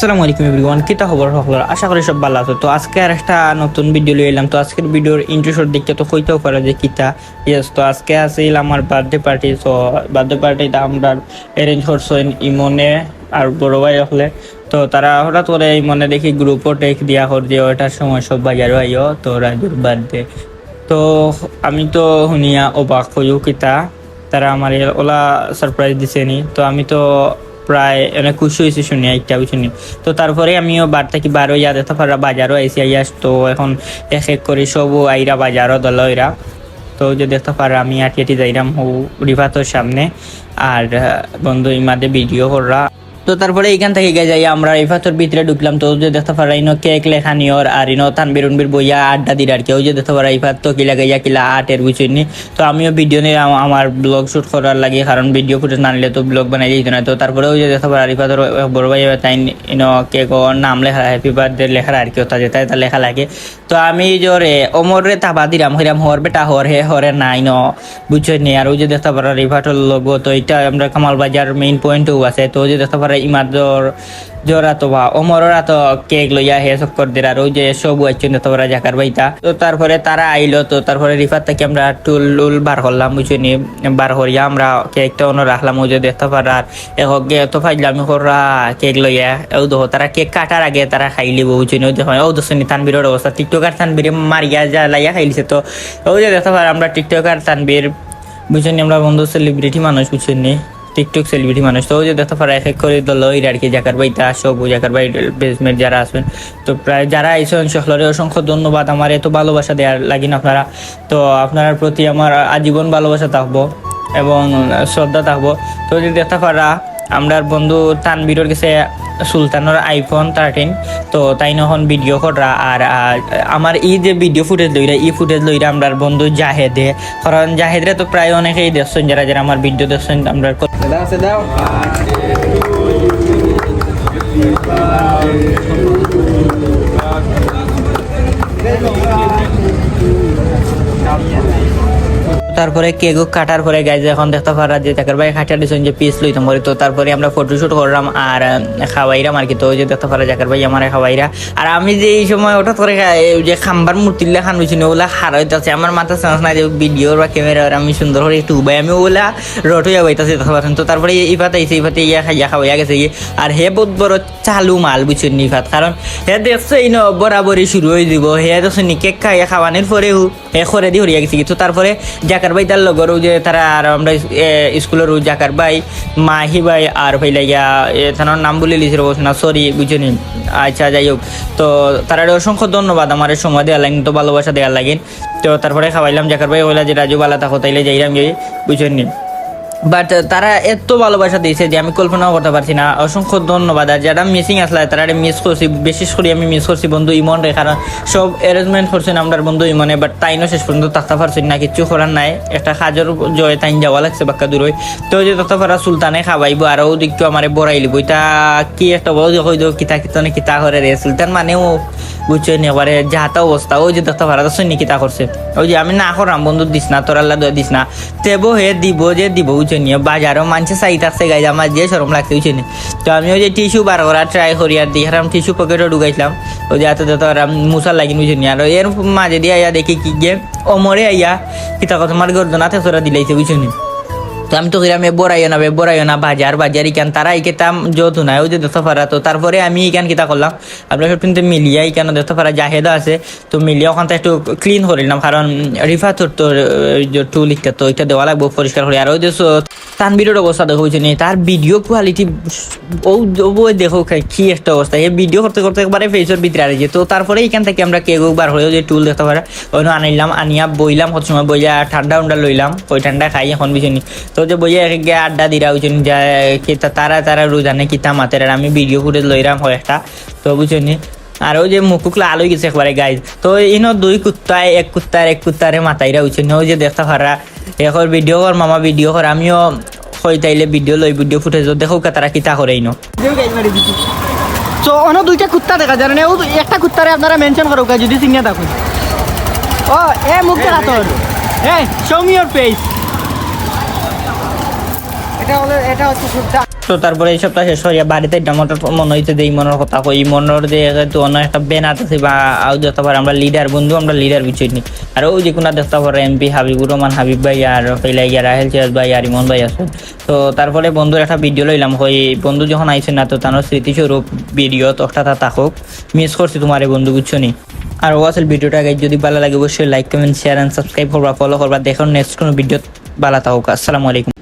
আসসালামু আলাইকুম এভরিওয়ান, কিতা খবর সকলের? আশা করি সব ভালো আছে। তো আজকে আর একটা নতুন ভিডিও লিয়ে এলাম। তো আজকের ভিডিওর ইন্ট্রোশট দেখতে তো কইতেও পারে যে কিতা। ইয়েস তো আজকে আছিল আমার বার্থডে পার্টি তো বার্থডে পার্টিটা আমরা অ্যারেঞ্জ করছেন ইমনে আর বড় ভাই হলে। তো তারা হঠাৎ করে ইমনে দেখি গ্রুপও টেক দিয়া কর যে ওটার সময় সব বাজারও আইও তো রাজুর বার্থডে তো আমি তো শুনিয়া অবাক হইও কিতা। তারা আমার ওলা সারপ্রাইজ দিছে নি। তো আমি তো প্রায় অনেক খুশি হয়েছি শুনি একটা শুনি। তো তারপরে আমিও বার থেকে বার হইয়া দেখতে পারা বাজারও আইসি আইয়াস তো এখন এক এক করে সব আইরা বাজারও দল এরা তো যে দেখতে পারা আমি আটি আটি যাইরাম হু রিভাতর সামনে। আর বন্ধু ইমাদে ভিডিও কররা। তো তারপরে এইখান থেকে গে যাই, আমরা রিফাতর ভিতরে ঢুকলাম। তো যে দেখতে পারা ইনো কেক লেখা নিয়র আর ইনো তানবির উনবির বইয়া আড্ডা দির আর কেউ যে দেখতে পারা ইফাত তো কিলা গাইয়া কিলা আটের বুঝিনি তো আমিও ভিডিও নিয়ে আমার ব্লগ শুট করার লাগে, কারণ ভিডিও ফুটেজ না নিলে তো ব্লগ বানাই দিত না। তো তারপরে ওই যে দেখতে পারা রিফাতর বড় ভাই তাই ইনো কেক ওর নাম লেখা হ্যাপি বার্থডে লেখা আর কেউ তাদের তাই তা লেখা লাগে। তো আমি জোরে অমরে তাবা দিলাম হইরাম, হর বেটা, হর হে, হরে নাই ন বুঝছনি আর ওই যে দেখতে পারা রিভাটর লোক তো এটা আমরা কামাল বাজার মেইন পয়েন্টও আছে। তো ওই যে দেখতে পারা ইমাদর জোরা তো বা অমররা তো কেক লইয়া হে চক্কর দির আর ওই যে সব দেখতে পারা জাকার বাইতা। তো তারপরে তারা আইলো, তো তারপরে রিফাত থেকে আমরা টুল উল বার করলাম বুঝছনি বার করিয়া আমরা কেকটা অন্য রাখলাম, ওই যে দেখতে পারা আর একক গে তো ফাইলামি কেক লইয়া। ও দেখো, তারা কেক কাটার আগে তারা খাইলি বুঝছনি ওই দেখো ও দোষনি তানবিরের অবস্থা? টিকটকার তানবির মারিয়া যা লাইয়া খাইলিছে তো। ওই যে দেখতে পারা আমরা টিকটকার তানবির বুঝছেন আমরা বন্ধু সেলিব্রিটি মানুষ বুঝছেন টিকটক সেলিব্রিটি মানুষ। তো যে দেখতে পারে এক এক করে দল ওই আর কি, জাকার ভাই তা সব জাকার ভাই বেসমেন্ট যারা আসবেন। তো প্রায় যারা আইসেন সকলের অসংখ্য ধন্যবাদ আমার এত ভালোবাসা দেওয়ার লাগিন আপনারা। তো আপনার প্রতি আমার আজীবন ভালোবাসা থাকব এবং শ্রদ্ধা থাকব। তো যদি দেখতে পারা আমরা বন্ধু তানবীরের কাছে সুলতানের আইফোন থার্টিন তো তাই নখন ভিডিও করা। আর আর, আমার এই যে ভিডিও ফুটেজ লইরা, এই ফুটেজ লইরা আমরা বন্ধু জাহেদে, কারণ জাহেদরে তো প্রায় অনেকেই দেখছেন, যারা যারা আমার ভিডিও দেখছেন, আমরা তারপরে কেক কাটার পরে গাইজ এখন দেখতে পারা যে তাকের ভাই খাটা দিছেন যে পিস লইতাম করে তো তারপরে আমরা ফটোশুট করলাম আর আহ, খাওয়াইরাম আর কি তো যে দেখতে পারা জাকার ভাই আমার খাওয়াইরা। আর আমি যে এই সময় হঠাৎ করে এই যে খাম্বার মূর্তিলে খান হয়েছিল ওগুলা হারাইতেছে আমার মাথা চান্স নাই যে ভিডিওর বা ক্যামেরার আমি সুন্দর করে একটু উবাই। আমি ওগুলা রট হইয়া বাইতেছি দেখতে পাচ্ছেন। তো তারপরে এই ইফাত আইসে ইফাতে ইয়া খাইয়া খাওয়াইয়া গেছে আর হে বহুত বড় চালু মাল বুঝছেন নি ইফাত। কারণ হে দেখছে ইন বরাবরই শুরু হয়ে দিব হে নি কেক খাইয়া খাওয়ানোর পরেও হে করে দি হরিয়া গেছি কিন্তু তারপরে জাকার ভাই তার লগরও যে তারা আর আমরা স্কুলের জাকার ভাই, মাহি ভাই আর ভাই লাগিয়া তার নাম বলে লিছিল না সরি বুঝেনি আচ্ছা যাই হোক। তো তারা অসংখ্য ধন্যবাদ আমার সময় দেওয়া লাগেন, তো ভালোবাসা দেওয়া লাগেন। তো তারপরে খাওয়াইলাম জাকার ভাই, ওইলা যে রাজু বালা থাকো তাইলে যাইলাম গিয়ে বুঝেননি বাট তারা এত ভালোবাসা দিয়েছে যে আমি কল্পনাও করতে পারছি না। অসংখ্য ধন্যবাদ। আর যারা মিসিং আসলে তারা মিস করছি। বিশেষ করে আমি মিস করছি বন্ধু ইমন রে, কারণ সব অ্যারেঞ্জমেন্ট করছেন আমরা বন্ধু ইমনে বাট তাইনও শেষ পর্যন্ত থাকতে পারছি না, কিচ্ছু করার নাই। একটা কাজের জয় তাইন যাওয়া লাগছে বাক্কা দূর তো যে তত পারা সুলতানে খাওয়াইবো আর ও দিকটা আমার বড়াই লিব এটা কি একটা বউ হই দো কিতা কিতনে কিতা করে রে। সুলতান মানেও বুঝছ নি এবারে যাহাতা অবস্থা, ওই যে দেখতে পারা শুনি কিতা করছে। ওই যে আমি না করাম, বন্ধু দিস না, তোর আল্লাহ দিস না। তেবো হে দিব যে দিব বুঝছ বাজারও মানছে চাই থাকছে গাই আমার যে সরম লাগছে বুঝিনি তো আমি ওই যে টিস্যু বার করা ট্রাই করি আর দিয়ে হারাম টিস্যু পকেটও ঢুকাইছিলাম। ওই যে এত তো আরাম মুসার লাগিন বুঝছ নি আর এর মাঝে দিয়ে আইয়া দেখি কি গিয়ে অমরে আইয়া কিতা কথা আমার গর্দনাতে তোরা দিলাইছে বুঝছ নি তো আমি তো কিরাম বড়াইও না বড়াইও না বাজার বাজার ইকান তারা ইকেতাম যত নাই, ওই যে দেখতে পারা তো, তারপরে আমি ইকান কিতা করলাম, আপনার সব কিন্তু মিলিয়া ইকান দেখতে পারা জাহেদা আছে, তো মিলিয়া ওখানটা একটু ক্লিন করিলাম কারণ রিফা তোর তোর যে টুল ইটা তো এটা দেওয়া লাগবে পরিষ্কার করে, আর ওই যে তানবিরের অবস্থা দেখো নি, তার ভিডিও কোয়ালিটি ও ও দেখো কি একটা অবস্থা এই ভিডিও করতে করতে একবারে ফেসের ভিতরে আরে তো তারপরে এখান থেকে আমরা কেক বার হলেও যে টুল দেখতে পারা ওই আনিলাম, আনিয়া বইলাম কত সময় বইয়া ঠান্ডা উন্ডা লইলাম, ওই ঠান্ডা খাই এখন বুঝিনি তো যে বইয়া এক গিয়ে আড্ডা দিরা যা কিতা তারা তারা রোজানে কিতা মাতের আমি ভিডিও ফুটেজ লইলাম হয় একটা তো বুঝিনি আর ওই যে মুকুকলা আলোই গেছে একবারে গাইজ তো ইনো দুই কুত্তায় এক কুত্তার এক কুত্তারে মাতাইরা উচিত ওই যে দেখতে পারা এখন ভিডিও কর মামা ভিডিও কর আমিও হই তাইলে ভিডিও লই ভিডিও ফুটেজ দেখো তারা কিতা করে ইনো। তো অন্য দুইটা কুত্তা দেখা যায় না ও একটা কুত্তারে আপনারা মেনশন করো যদি চিনিয়া থাকুন ও এ, মুখ দেখা তোর এ শো মি এটা তো তারপরে এই সপ্তাহ শেষ বাড়িতে মনে হইতে মনের কথা মনের অন্য একটা আছে বা পারে আমরা লিডার বন্ধু, আমরা লিডার আর ওই যে কোনো দেখতে পারে এমপি হাবিবুর রহমান হাবিব ভাই আর রাহেল ভাই, আর ইমন ভাই আছে তো তারপরে বন্ধুর একটা ভিডিও লইলাম। হই বন্ধু যখন আইছে না, তো তার স্মৃতিস্বরূপ ভিডিও তো একটা তা মিস করছি তোমার বন্ধু বুঝছ নি আর ও আসল ভিডিওটা গাইজ যদি ভালো লাগে, অবশ্যই like comment share and subscribe করবা ফলো করবা। দেখো নেক্সট কোনো ভিডিও ভালো থাকুক। আসসালামু আলাইকুম।